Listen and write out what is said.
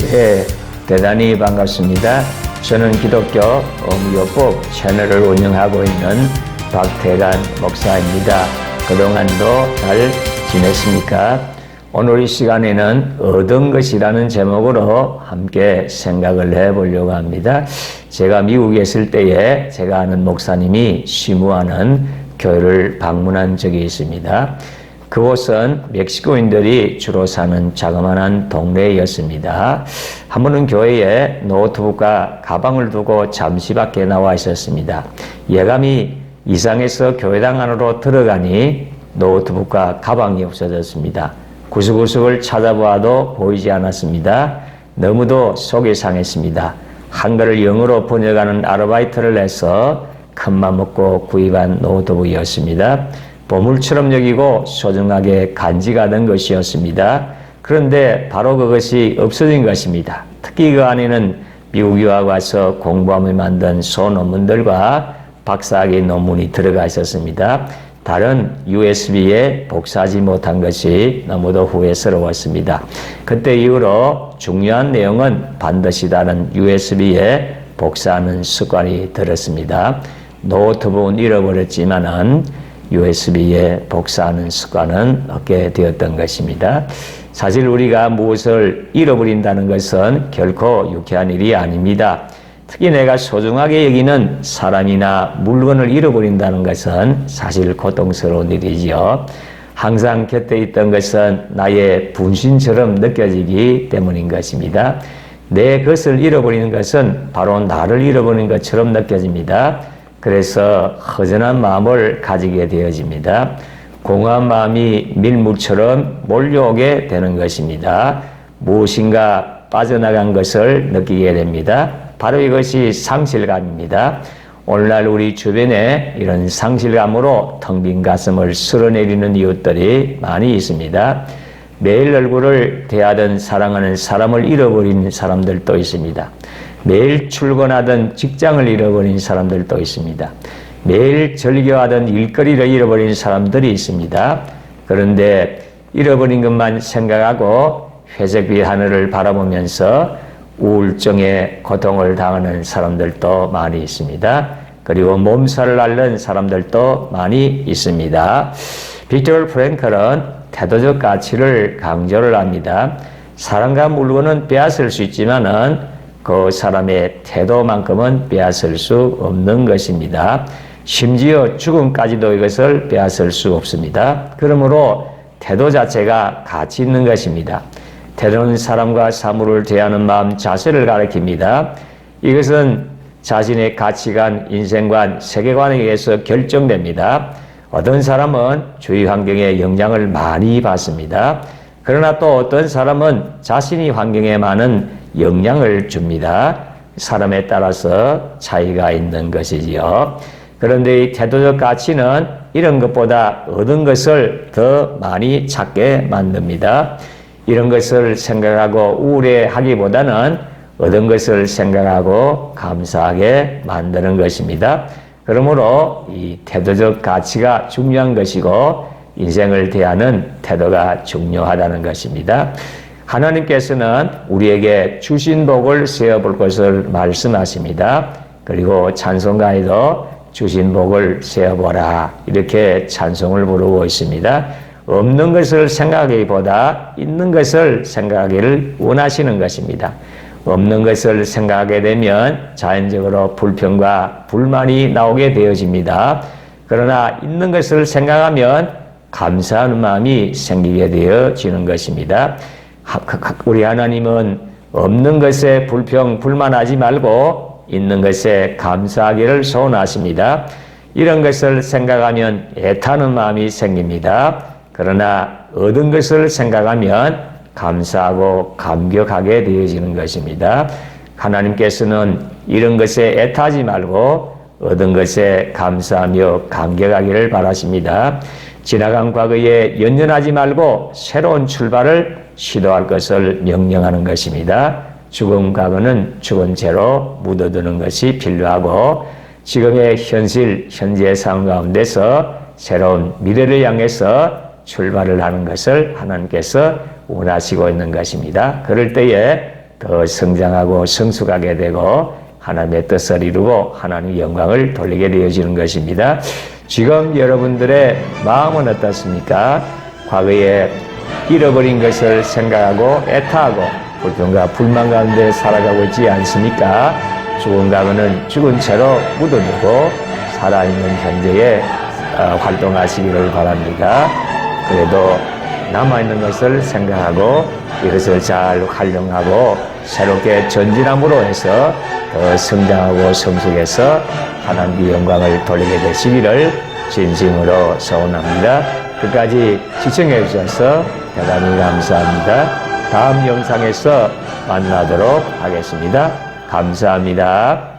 예, 대단히 반갑습니다. 저는 기독교 어무요법 채널을 운영하고 있는 박태관 목사입니다. 그동안도 잘 지냈습니까? 오늘 이 시간에는 얻은 것이라는 제목으로 함께 생각을 해보려고 합니다. 제가 미국에 있을 때에 제가 아는 목사님이 시무하는 교회를 방문한 적이 있습니다. 그곳은 멕시코인들이 주로 사는 자그마한 동네였습니다. 한 번은 교회에 노트북과 가방을 두고 잠시 밖에 나와 있었습니다. 예감이 이상해서 교회당 안으로 들어가니 노트북과 가방이 없어졌습니다. 구석구석을 찾아보아도 보이지 않았습니다. 너무도 속이 상했습니다. 한글을 영어로 번역하는 아르바이트를 해서 큰맘 먹고 구입한 노트북이었습니다. 보물처럼 여기고 소중하게 간직하던 것이었습니다. 그런데 바로 그것이 없어진 것입니다. 특히 그 안에는 미국 유학 와서 공부하며 만든 소논문들과 박사학위 논문이 들어가 있었습니다. 다른 USB에 복사하지 못한 것이 너무도 후회스러웠습니다. 그때 이후로 중요한 내용은 반드시 다른 USB에 복사하는 습관이 들었습니다. 노트북은 잃어버렸지만은 USB에 복사하는 습관은 얻게 되었던 것입니다. 사실 우리가 무엇을 잃어버린다는 것은 결코 유쾌한 일이 아닙니다. 특히 내가 소중하게 여기는 사람이나 물건을 잃어버린다는 것은 사실 고통스러운 일이지요. 항상 곁에 있던 것은 나의 분신처럼 느껴지기 때문인 것입니다. 내 것을 잃어버리는 것은 바로 나를 잃어버리는 것처럼 느껴집니다. 그래서 허전한 마음을 가지게 되어집니다. 공허한 마음이 밀물처럼 몰려오게 되는 것입니다. 무엇인가 빠져나간 것을 느끼게 됩니다. 바로 이것이 상실감입니다. 오늘날 우리 주변에 이런 상실감으로 텅 빈 가슴을 쓸어내리는 이웃들이 많이 있습니다. 매일 얼굴을 대하던 사랑하는 사람을 잃어버린 사람들도 있습니다. 매일 출근하던 직장을 잃어버린 사람들도 있습니다. 매일 절교하던 일거리를 잃어버린 사람들이 있습니다. 그런데 잃어버린 것만 생각하고 회색빛 하늘을 바라보면서 우울증에 고통을 당하는 사람들도 많이 있습니다. 그리고 몸살을 앓는 사람들도 많이 있습니다. 빅터 프랭클은 태도적 가치를 강조를 합니다. 사람과 물건은 빼앗을 수 있지만은 그 사람의 태도만큼은 빼앗을 수 없는 것입니다. 심지어 죽음까지도 이것을 빼앗을 수 없습니다. 그러므로 태도 자체가 가치 있는 것입니다. 태도는 사람과 사물을 대하는 마음 자세를 가리킵니다. 이것은 자신의 가치관, 인생관, 세계관에 의해서 결정됩니다. 어떤 사람은 주위 환경에 영향을 많이 받습니다. 그러나 또 어떤 사람은 자신이 환경에 많은 영향을 줍니다. 사람에 따라서 차이가 있는 것이지요. 그런데 이 태도적 가치는 이런 것보다 얻은 것을 더 많이 찾게 만듭니다. 이런 것을 생각하고 우울해하기보다는 얻은 것을 생각하고 감사하게 만드는 것입니다. 그러므로 이 태도적 가치가 중요한 것이고 인생을 대하는 태도가 중요하다는 것입니다. 하나님께서는 우리에게 주신 복을 세어볼 것을 말씀하십니다. 그리고 찬송가에도 주신 복을 세어보라 이렇게 찬송을 부르고 있습니다. 없는 것을 생각하기보다 있는 것을 생각하기를 원하시는 것입니다. 없는 것을 생각하게 되면 자연적으로 불평과 불만이 나오게 되어집니다. 그러나 있는 것을 생각하면 감사하는 마음이 생기게 되어지는 것입니다. 우리 하나님은 없는 것에 불평, 불만하지 말고 있는 것에 감사하기를 소원하십니다. 이런 것을 생각하면 애타는 마음이 생깁니다. 그러나 얻은 것을 생각하면 감사하고 감격하게 되어지는 것입니다. 하나님께서는 이런 것에 애타지 말고 얻은 것에 감사하며 감격하기를 바라십니다. 지나간 과거에 연연하지 말고 새로운 출발을 시도할 것을 명령하는 것입니다. 죽은 과거는 죽은 채로 묻어두는 것이 필요하고 지금의 현실, 현재 상황 가운데서 새로운 미래를 향해서 출발을 하는 것을 하나님께서 원하시고 있는 것입니다. 그럴 때에 더 성장하고 성숙하게 되고 하나님의 뜻을 이루고 하나님의 영광을 돌리게 되어지는 것입니다. 지금 여러분들의 마음은 어떻습니까? 과거에 잃어버린 것을 생각하고 애타하고 불평과 불만 가운데 살아가고 있지 않습니까? 죽은 가면은 죽은 채로 묻어두고 살아있는 현재에 어, 활동하시기를 바랍니다. 그래도 남아있는 것을 생각하고 이것을 잘 활용하고 새롭게 전진함으로 해서 더 성장하고 성숙해서 하나님의 영광을 돌리게 되시기를 진심으로 소원합니다. 끝까지 시청해 주셔서 대단히 감사합니다. 다음 영상에서 만나도록 하겠습니다. 감사합니다.